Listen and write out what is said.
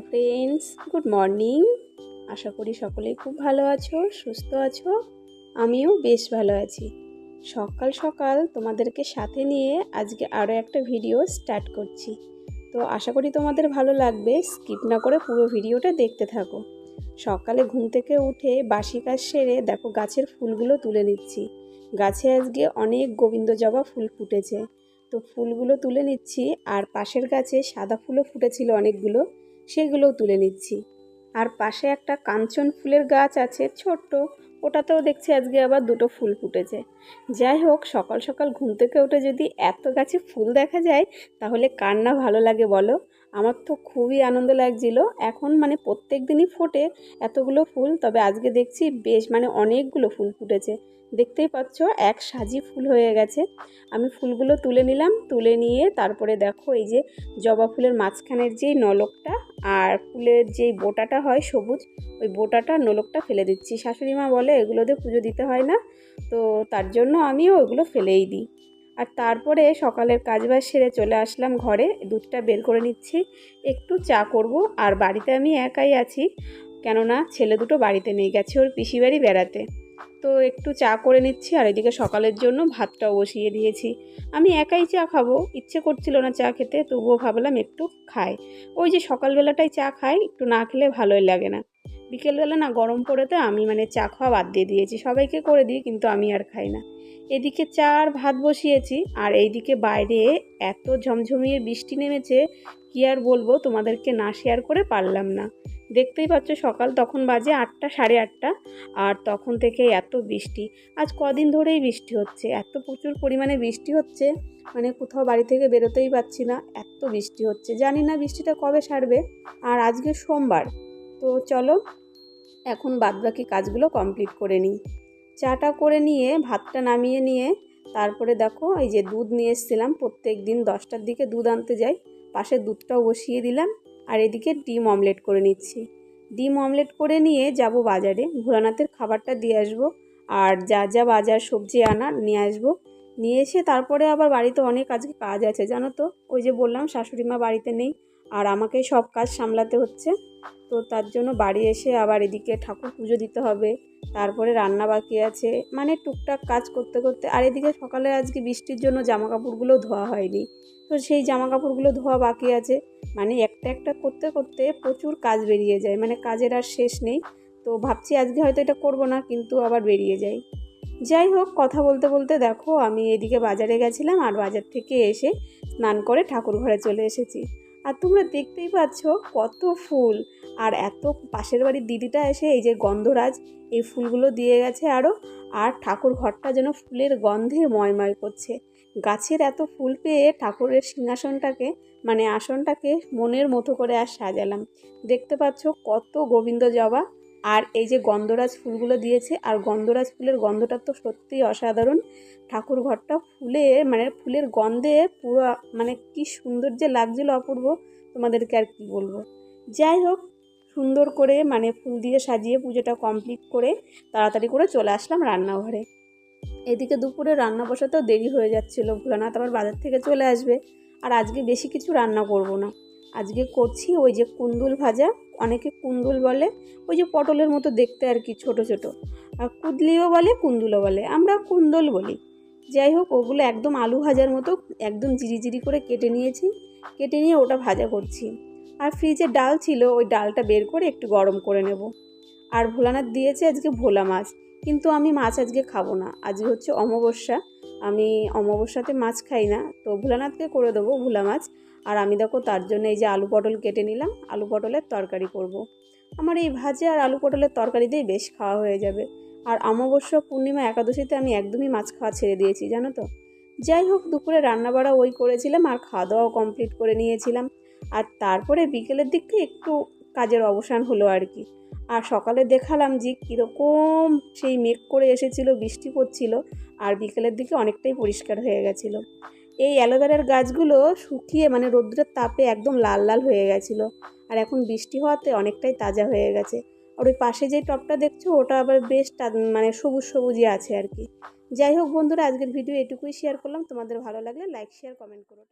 Friends, good morning. আশা করি সকলেই খুব ভালো আছো, সুস্থ আছো। আমিও বেশ ভালো আছি। সকাল সকাল তোমাদেরকে সাথে নিয়ে আজকে আরও একটা ভিডিও স্টার্ট করছি। তো আশা করি তোমাদের ভালো লাগবে, স্কিপ না করে পুরো ভিডিওটা দেখতে থাকো। সকালে ঘুম থেকে উঠে বাসি কাজ সেরে দেখো গাছের ফুলগুলো তুলে নিচ্ছি। গাছে আজকে অনেক গোবিন্দ জবা ফুল ফুটেছে। তো ফুলগুলো তুলে নিচ্ছি আর পাশের গাছে সাদা ফুলও ফুটেছিল অনেকগুলো। সেগুলোও তুলে নিচ্ছি। আর পাশে একটা কাঞ্চন ফুলের গাছ আছে ছোট্ট, ওটাতেও দেখছি আজকে আবার দুটো ফুল ফুটেছে। যাই হোক, সকাল সকাল ঘুম থেকে উঠে যদি এত গাছে ফুল দেখা যায়, তাহলে কার না ভালো লাগে বলো? আমার তো খুবই আনন্দ লাগছিল। এখন মানে প্রত্যেক দিনই ফোটে এতগুলো ফুল, তবে আজকে দেখছি বেশ মানে অনেকগুলো ফুল ফুটেছে। দেখতেই পাচ্ছ, এক সাজি ফুল হয়ে গেছে। আমি ফুলগুলো তুলে নিলাম, তুলে নিয়ে তারপরে দেখো এই যে জবা ফুলের মাঝখানের যেই নলকটা আর ফুলের যেই বোটাটা হয় সবুজ, ওই বোটাটা নলকটা ফেলে দিচ্ছি। শাশুড়ি মা বলে এগুলোতে পুজো দিতে হয় না, তো তার জন্য আমিও ওইগুলো ফেলেই দিই। আর তারপরে সকালের কাজবাজ সেরে চলে আসলাম ঘরে, দুধটা বের করে নিচ্ছি। একটু চা করব, আর বাড়িতে আমি একাই আছি, কেননা ছেলে দুটো বাড়িতে নেই, গেছে ওর পিসি বাড়ি বেড়াতে। তো একটু চা করে নিচ্ছি আর এদিকে সকালের জন্য ভাতটাও বসিয়ে দিয়েছি। আমি একাই চা খাব, ইচ্ছে করছিল না চা খেতে, তবুও ভাবলাম একটু খাই। ওই যে সকালবেলাটাই চা খাই, একটু না খেলে ভালোই লাগে না। বিকেলবেলা না গরম পড়েতে আমি মানে চা খাওয়া বাদ দিয়ে দিয়েছি, সবাইকে করে দিই কিন্তু আমি আর খাই না। এদিকে চা আর ভাত বসিয়েছি আর এইদিকে বাইরে এত ঝমঝমিয়ে বৃষ্টি নেমেছে, কি আর বলব তোমাদেরকে না শেয়ার করে পারলাম না। দেখতেই পাচ্ছ সকাল, তখন বাজে আটটা, সাড়ে আটটা। আর তখন থেকে এত বৃষ্টি। আজ কদিন ধরেই বৃষ্টি হচ্ছে। এত প্রচুর পরিমাণে বৃষ্টি হচ্ছে মানে কোথাও বাড়ি থেকে বেরোতেই পাচ্ছি না। এত বৃষ্টি হচ্ছে। জানি না বৃষ্টিটা কবে সারবে। আর আজকে সোমবার। তো চলো, এখন বাদবাকি কাজগুলো কমপ্লিট করে নিই। চাটা করে নিয়ে, ভাতটা নামিয়ে নিয়ে, তারপরে দেখো, এই যে দুধ নিয়ে এসেছিলাম। প্রত্যেক দিন দশটার দিকে দুধ আনতে যাই। পাশে দুধটাও বসিয়ে দিলাম। আর এদিকে ডিম অমলেট করে নিচ্ছি। ডিম অমলেট করে নিয়ে যাব বাজারে। ভোলানাথের খাবারটা দিয়ে আসব আর যা যা বাজার সবজি আনার নিয়ে আসব। নিয়ে এসে তারপরে আবার বাড়িতে অনেক আজকে কাজ আছে, জানো তো? ওই যে বললাম শাশুড়ি মা বাড়িতে নেই। আর আমাকেই সব কাজ সামলাতে হচ্ছে। তো তার জন্য বাড়ি এসে আবার এদিকে ঠাকুর পুজো দিতে হবে। তারপরে রান্না বাকি আছে। মানে টুকটাক কাজ করতে করতে, আর এদিকে সকালে আজকে বৃষ্টির জন্য জামা কাপড়গুলো ধোয়া হয়নি। তো সেই জামা কাপড়গুলো ধোয়া বাকি আছে। মানে একটা একটা করতে করতে প্রচুর কাজ বেরিয়ে যায়। মানে কাজের আর শেষ নেই। তো ভাবছি আজকে হয়তো এটা করব না, কিন্তু আবার বেরিয়ে যায় যাই হোক, কথা বলতে বলতে দেখো, আমি এদিকে বাজারে গেছিলাম আর বাজার থেকে এসে স্নান করে ঠাকুর ঘরে চলে এসেছি। আর তোমরা দেখতেই পাচ্ছ কত ফুল। আর এত পাশের বাড়ির দিদিটা এসে এই যে গন্ধরাজ, এই ফুলগুলো দিয়ে গেছে আরও আর ঠাকুর ঘরটা যেন ফুলের গন্ধে ময়ময় করছে। গাছের এত ফুল পেয়ে ঠাকুরের সিংহাসনটাকে মানে আসনটাকে মনের মতো করে আর সাজালাম। দেখতে পাচ্ছ কত গোবিন্দ জবা। আর এই যে গন্ধরাজ ফুলগুলো দিয়েছে, আর গন্ধরাজ ফুলের গন্ধটা তো সত্যিই অসাধারণ। ঠাকুর ঘরটা ফুলে মানে ফুলের গন্ধে পুরো মানে কি সুন্দর যে লাগছিল অপূর্ব, তোমাদেরকে আর কি বলব। যাই হোক, সুন্দর করে মানে ফুল দিয়ে সাজিয়ে পুজোটা কমপ্লিট করে তাড়াতাড়ি করে চলে আসলাম রান্নাঘরে। এদিকে দুপুরে রান্না বসাতেও দেরি হয়ে যাচ্ছিল, ভোলানাথ আবার বাজার থেকে চলে আসবে। আর আজকে বেশি কিছু রান্না করব না। আজকে করছি ওই যে কুন্দুল ভাজা অনেকে কুন্দুল বলে, ওই যে পটলের মতো দেখতে আর কি ছোট ছোট। আর কুদলিও বলে, কুন্দুলও বলে। আমরা কুন্দল বলি। যাই হোক, ওগুলো একদম আলু ভাজার মতো, একদম জিরি জিরি করে কেটে নিয়েছি। কেটে নিয়ে ওটা ভাজা করছি। আর ফ্রিজে ডাল ছিল, ওই ডালটা বের করে একটু গরম করে নেব। আর ভোলানাথ দিয়েছে আজকে ভোলা মাছ। কিন্তু আমি মাছ আজকে খাব না। আজকে হচ্ছে অমাবস্যা। আমি অমাবস্যাতে মাছ খাই না। তো ভোলানাথকে করে দেবো ভোলা মাছ। আর আমি দেখো তার জন্য এই যে আলু পটল কেটে নিলাম, আলু পটলের তরকারি করব। আমার এই ভাজে আর আলু পটলের তরকারি দিয়ে বেশ খাওয়া হয়ে যাবে। আর অমাবস্যা পূর্ণিমা একাদশীতে আমি একদমই মাছ খাওয়া ছেড়ে দিয়েছি, জানো তো। যাই হোক, দুপুরে রান্নাবাড়া ওই করেছিলাম আর খাওয়া দাওয়াও কমপ্লিট করে নিয়েছিলাম। আর তারপরে বিকেলের দিকে একটু কাজের অবসান হলো আর কি। আর সকালে দেখালাম যে কীরকম সেই মেঘ করে এসেছিল, বৃষ্টি পড়ছিল, আর বিকেলের দিকে অনেকটাই পরিষ্কার হয়ে গেছিল। এই অ্যালোভেরার গাছগুলো শুকিয়ে মানে রোদ্রের তাপে একদম লাল লাল হয়ে গেছিল। আর এখন বৃষ্টি হওয়াতে অনেকটাই তাজা হয়ে গেছে। আর ওই পাশে যে টপটা দেখছ, ওটা আবার বেশ মানে সবুজ সবুজই আছে আর কি। যাই হোক বন্ধুরা, আজকের ভিডিও এটুকুই শেয়ার করলাম। তোমাদের ভালো লাগলে লাইক শেয়ার কমেন্ট করো।